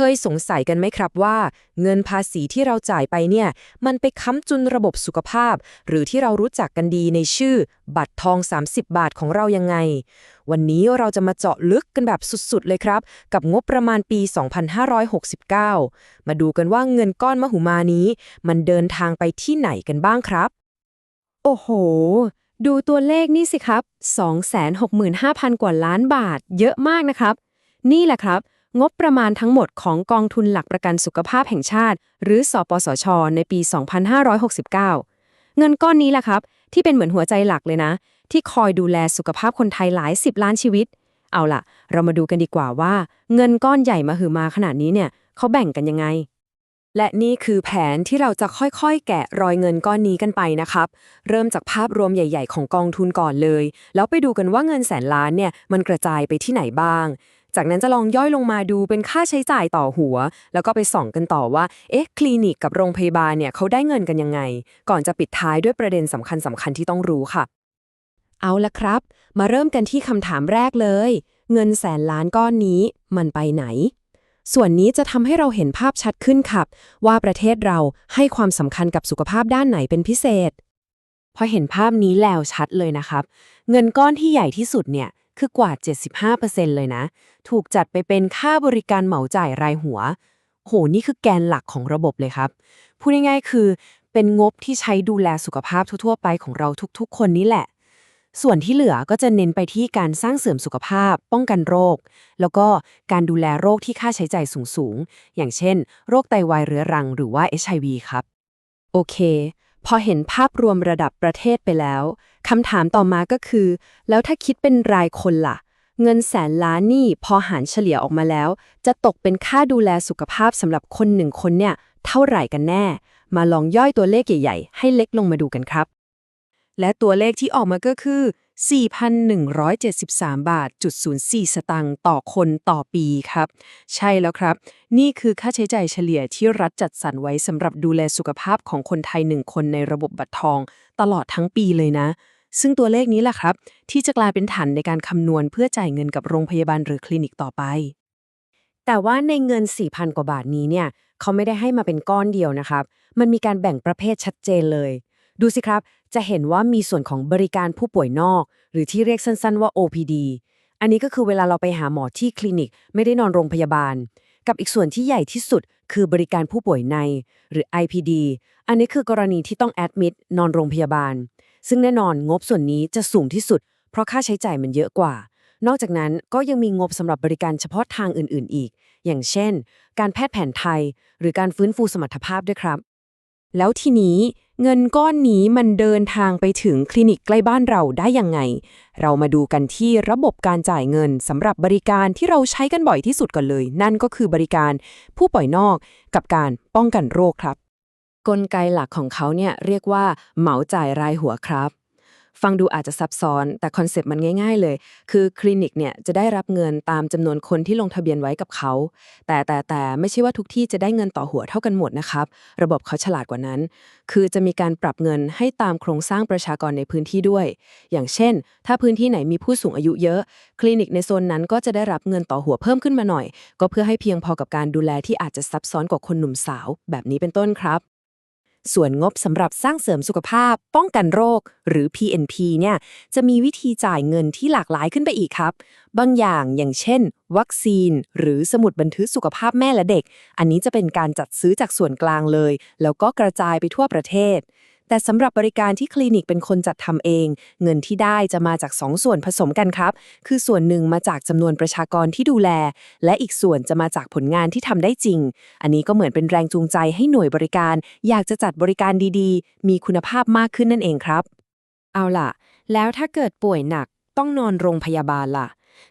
เคยสงสัยกันไหมครับว่า เงินภาษีที่เราจ่ายไปเนี่ย มันไปค้ำจุนระบบสุขภาพ หรือที่เรารู้จักกันดีในชื่อ บัตรทอง 30 บาทของเรายังไง วันนี้เราจะมาเจาะลึกกันแบบสุดๆเลยครับ กับงบประมาณปี 2569 มาดูกันว่าเงินก้อนมหึมานี้ มันเดินทางไปที่ไหนกันบ้างครับ โอ้โหดูตัวเลขนี่สิครับ 265,000 กว่าล้านบาท เยอะมากนะครับ นี่แหละครับ งบประมาณทั้งหมดของกองทุนหลักประกันสุขภาพแห่งชาติ หรือสปสช ในปี 2569 เงินก้อนนี้แหละครับ ที่เป็นเหมือนหัวใจหลักเลยนะ ที่คอยดูแลสุขภาพคนไทยหลายสิบล้านชีวิต เอาล่ะ เรามาดูกันดีกว่าว่า เงินก้อนใหญ่มาหือมาขนาดนี้เนี่ยเขาแบ่งกันยังไง และนี่คือแผนที่เราจะค่อยๆ แกะรอยเงินก้อนนี้กันไปนะครับ เริ่มจากภาพรวมใหญ่ ๆ ของกองทุนก่อนเลย แล้วไปดูกันว่าเงินแสนล้านเนี่ยมันกระจายไปที่ไหนบ้าง จากนั้นจะลองย่อยลงมาดูเป็นค่าใช้จ่ายต่อหัว แล้วก็ไปส่องกันต่อว่า เอ๊ะ คลินิกกับโรงพยาบาลเนี่ยเขาได้เงินกันยังไง ก่อนจะปิดท้ายด้วยประเด็นสำคัญสำคัญที่ต้องรู้ค่ะ เอาละครับ มาเริ่มกันที่คำถามแรกเลย เงินแสนล้านก้อนนี้มันไปไหน ส่วนนี้จะทำให้เราเห็นภาพชัดขึ้นครับ ว่าประเทศเราให้ความสำคัญกับสุขภาพด้านไหนเป็นพิเศษพอเห็นภาพนี้แล้วชัดเลยนะครับ เงินก้อนที่ใหญ่ที่สุดเนี่ย คือกว่า 75%เลยนะ ถูกจัดไปเป็นค่าบริการเหมาจ่ายรายหัว โห นี่คือแกนหลักของระบบเลยครับ พูดง่ายๆ คือเป็นงบที่ใช้ดูแลสุขภาพทั่วๆ ไปของเราทุกๆ คนนี่แหละ ส่วนที่เหลือก็จะเน้นไปที่การสร้างเสริมสุขภาพ ป้องกันโรค แล้วก็การดูแลโรคที่ค่าใช้จ่ายสูงๆ อย่างเช่น โรคไตวายเรื้อรังหรือว่า HIV ครับ โอเค พอเห็นภาพรวมระดับประเทศไปแล้วคำถามต่อมาก็คือ แล้วถ้าคิดเป็นรายคนล่ะ เงินแสนล้านนี่พอหารเฉลี่ยออกมาแล้ว จะตกเป็นค่าดูแลสุขภาพสำหรับคนหนึ่งคนเนี่ย เท่าไหร่กันแน่ มาลองย่อยตัวเลขใหญ่ ๆ ให้เล็กลงมาดูกันครับ และตัวเลขที่ออกมาก็คือ 4,173 บาทจุด04 สตางค์ต่อคนต่อปีครับ ใช่แล้วครับ นี่คือค่าใช้จ่ายเฉลี่ยที่รัฐจัดสรรไว้สำหรับดูแลสุขภาพของคนไทยหนึ่งคนในระบบบัตรทอง ตลอดทั้งปีเลยนะ ซึ่งตัวเลขนี้แหละครับ ที่จะกลายเป็นฐานในการคำนวณเพื่อจ่ายเงินกับโรงพยาบาลหรือคลินิกต่อไป แต่ว่าในเงิน 4,000 กว่าบาทนี้เนี่ยเขาไม่ได้ให้มาเป็นก้อนเดียวนะครับ มันมีการแบ่งประเภทชัดเจนเลย ดูสิครับ จะเห็นว่ามีส่วนของบริการผู้ป่วยนอก หรือที่เรียกสั้นๆว่า OPD อันนี้ก็คือเวลาเราไปหาหมอที่คลินิก ไม่ได้นอนโรงพยาบาล กับอีกส่วนที่ใหญ่ที่สุด คือบริการผู้ป่วยใน หรือ IPD อันนี้คือกรณีที่ต้องแอดมิดนอนโรงพยาบาล ซึ่งแน่นอนงบส่วนนี้จะสูงที่สุด เพราะค่าใช้จ่ายมันเยอะกว่า นอกจากนั้นก็ยังมีงบสำหรับบริการเฉพาะทางอื่น ๆ อีก อย่างเช่น การแพทย์แผนไทย หรือการฟื้นฟูสมรรถภาพด้วยครับ แล้วทีนี้เงินก้อนนี้มันเดินทางไปถึงคลินิกใกล้บ้านเราได้ยังไง เรามาดูกันที่ระบบการจ่ายเงินสำหรับบริการที่เราใช้กันบ่อยที่สุดก่อนเลย นั่นก็คือบริการผู้ป่วยนอกกับการป้องกันโรคครับ กลไกหลักของเขาเนี่ยเรียกว่าเหมาจ่ายรายหัวครับ ฟังดูอาจจะซับซ้อน แต่คอนเซปต์มันง่าย ๆ เลย คือคลินิกเนี่ยจะได้รับเงินตามจำนวนคนที่ลงทะเบียนไว้กับเขา แต่แต่แต่ไม่ใช่ว่าทุกที่จะได้เงินต่อหัวเท่ากันหมดนะครับ ระบบเขาฉลาดกว่านั้น คือจะมีการปรับเงินให้ตามโครงสร้างประชากรในพื้นที่ด้วย อย่างเช่น ถ้าพื้นที่ไหนมีผู้สูงอายุเยอะ คลินิกในโซนนั้นก็จะได้รับเงินต่อหัวเพิ่มขึ้นมาหน่อย ก็เพื่อให้เพียงพอกับการดูแลที่อาจจะซับซ้อนกว่าคนหนุ่มสาว แบบนี้เป็นต้นครับ ส่วนงบสำหรับสร้างเสริมสุขภาพ ป้องกันโรค หรือ PNP เนี่ย จะมีวิธีจ่ายเงินที่หลากหลายขึ้นไปอีกครับ บางอย่างอย่างเช่น วัคซีน หรือสมุดบันทึกสุขภาพแม่และเด็ก อันนี้จะเป็นการจัดซื้อจากส่วนกลางเลย แล้วก็กระจายไปทั่วประเทศ แต่สำหรับบริการที่คลินิกเป็นคนจัดทำเอง เงินที่ได้จะมาจาก 2 ส่วนผสมกันครับ คือส่วนหนึ่งมาจากจำนวนประชากรที่ดูแล และอีกส่วนจะมาจากผลงานที่ทำได้จริง อันนี้ก็เหมือนเป็นแรงจูงใจให้หน่วยบริการ อยากจะจัดบริการดีๆ มีคุณภาพมากขึ้นนั่นเองครับ เอาล่ะ แล้วถ้าเกิดป่วยหนักต้องนอนโรงพยาบาลล่ะ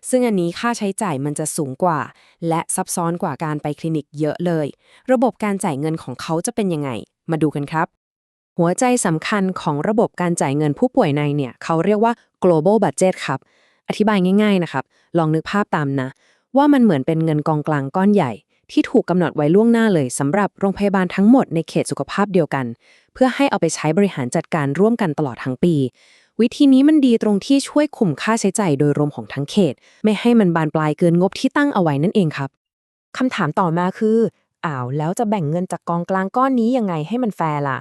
ซึ่งอันนี้ค่าใช้จ่ายมันจะสูงกว่า และซับซ้อนกว่าการไปคลินิกเยอะเลย ระบบการจ่ายเงินของเขาจะเป็นยังไง มาดูกันครับ หัวใจสำคัญของระบบการจ่ายเงินผู้ป่วยในเนี่ย เขาเรียกว่า global budget ครับ อธิบายง่าย ๆนะครับ ลองนึกภาพตามนะ ว่ามันเหมือนเป็นเงินกองกลางก้อนใหญ่ ที่ถูกกำหนดไว้ล่วงหน้าเลยสำหรับโรงพยาบาลทั้งหมดในเขตสุขภาพเดียวกัน เพื่อให้เอาไปใช้บริหารจัดการร่วมกันตลอดทั้งปี วิธีนี้มันดีตรงที่ช่วยคุมค่าใช้จ่ายโดยรวมของทั้งเขต ไม่ให้มันบานปลายเกินงบที่ตั้งเอาไว้นั่นเองครับคำถามต่อมาคืออ้าวแล้วจะแบ่งเงินจากกองกลางก้อนนี้ยังไงให้มันแฟร์ล่ะ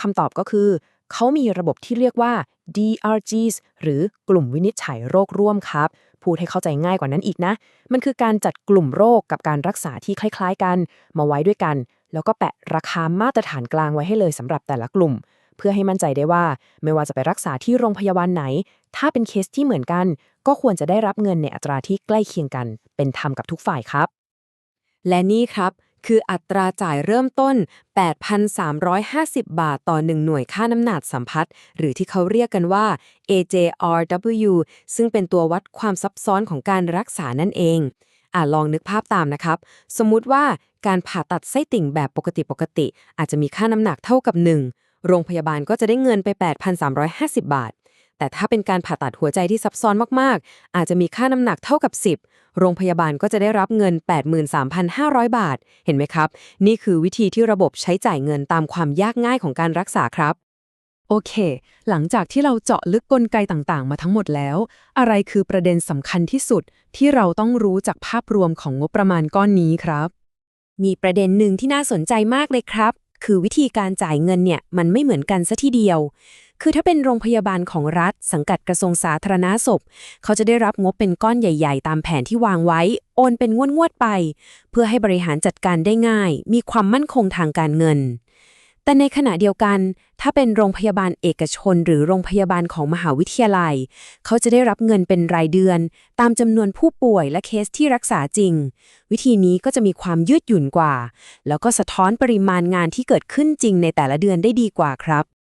คำตอบก็คือ เขามีระบบที่เรียกว่า DRGs หรือกลุ่มวินิจฉัยโรคร่วมครับ พูดให้เข้าใจง่ายกว่านั้นอีกนะ มันคือการจัดกลุ่มโรคกับการรักษาที่คล้ายๆกัน มาไว้ด้วยกัน แล้วก็แปะราคามาตรฐานกลางไว้ให้เลยสำหรับแต่ละกลุ่ม เพื่อให้มั่นใจได้ว่า ไม่ว่าจะไปรักษาที่โรงพยาบาลไหน ถ้าเป็นเคสที่เหมือนกัน ก็ควรจะได้รับเงินในอัตราที่ใกล้เคียงกัน เป็นธรรมกับทุกฝ่ายครับ และนี่ครับ คืออัตราจ่ายเริ่มต้น 8,350 บาทต่อ 1 หน่วยค่าน้ำหนักสัมผัสหรือที่เขาเรียกกันว่า AJRW ซึ่งเป็นตัววัดความซับซ้อนของการรักษานั่นเองอะลองนึกภาพตามนะครับ สมมุติว่าการผ่าตัดไส้ติ่งแบบปกติปกติ อาจจะมีค่าน้ำหนักเท่ากับ 1 โรงพยาบาลก็จะได้เงินไป 8,350 บาท แต่ถ้าเป็นการผ่าตัดหัวใจที่ซับซ้อนมากๆ อาจจะมีค่าน้ำหนักเท่ากับ 10 โรงพยาบาลก็จะได้รับเงิน 83,500 บาท เห็นไหมครับ นี่คือวิธีที่ระบบใช้จ่ายเงินตามความยากง่ายของการรักษาครับ โอเค หลังจากที่เราเจาะลึกกลไกต่างๆ มาทั้งหมดแล้ว อะไรคือประเด็นสำคัญที่สุดที่เราต้องรู้จากภาพรวมของงบประมาณก้อนนี้ครับ มีประเด็นหนึ่งที่น่าสนใจมากเลยครับ คือวิธีการจ่ายเงินเนี่ยมันไม่เหมือนกันซะทีเดียว คือถ้าเป็นโรงพยาบาลของรัฐ สังกัดกระทรวงสาธารณาสุขเขาจะได้รับงบเป็นก้อนใหญ่ ๆ ตามแผนที่วางไว้ โอนเป็นงวดๆไป เพื่อให้บริหารจัดการได้ง่าย มีความมั่นคงทางการเงิน แต่ในขณะเดียวกัน ถ้าเป็นโรงพยาบาลเอกชน หรือโรงพยาบาลของมหาวิทยาลัย เขาจะได้รับเงินเป็นรายเดือน ตามจำนวนผู้ป่วยและเคสที่รักษาจริง วิธีนี้ก็จะมีความยืดหยุ่นกว่า แล้วก็สะท้อนปริมาณงานที่เกิดขึ้นจริงในแต่ละเดือนได้ดีกว่าครับ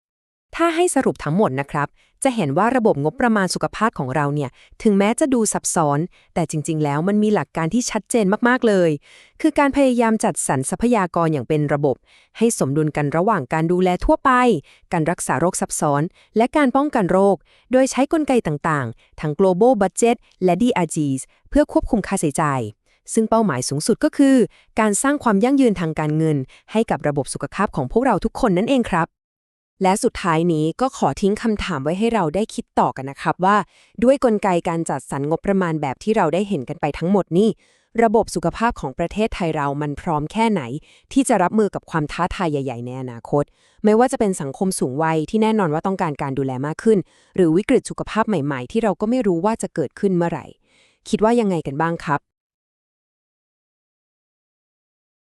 ถ้าให้สรุปทั้งหมดนะครับ จะเห็นว่าระบบงบประมาณสุขภาพของเราเนี่ย ถึงแม้จะดูซับซ้อน แต่จริง ๆ แล้วมันมีหลักการที่ชัดเจนมาก ๆ เลย คือการพยายามจัดสรรทรัพยากรอย่างเป็นระบบ ให้สมดุลกันระหว่างการดูแลทั่วไป การรักษาโรคซับซ้อน และการป้องกันโรค โดยใช้กลไกต่าง ๆ ทั้ง global budget และ DRGs เพื่อควบคุมค่าใช้จ่ายซึ่งเป้าหมายสูงสุดก็คือ การสร้างความยั่งยืนทางการเงิน ให้กับระบบสุขภาพของพวกเราทุกคนนั่นเองครับ และสุดท้ายนี้ก็ขอทิ้งคำถามไว้ให้เราได้คิดต่อกันนะครับว่า ด้วยกลไกการจัดสรรงบประมาณแบบที่เราได้เห็นกันไปทั้งหมดนี่ ระบบสุขภาพของประเทศไทยเรามันพร้อมแค่ไหน ที่จะรับมือกับความท้าทายใหญ่ ๆ ในอนาคต ไม่ว่าจะเป็นสังคมสูงวัยที่แน่นอนว่าต้องการการดูแลมากขึ้น หรือวิกฤตสุขภาพใหม่ ๆ ที่เราก็ไม่รู้ว่าจะเกิดขึ้นเมื่อไหร่ คิดว่ายังไงกันบ้างครับ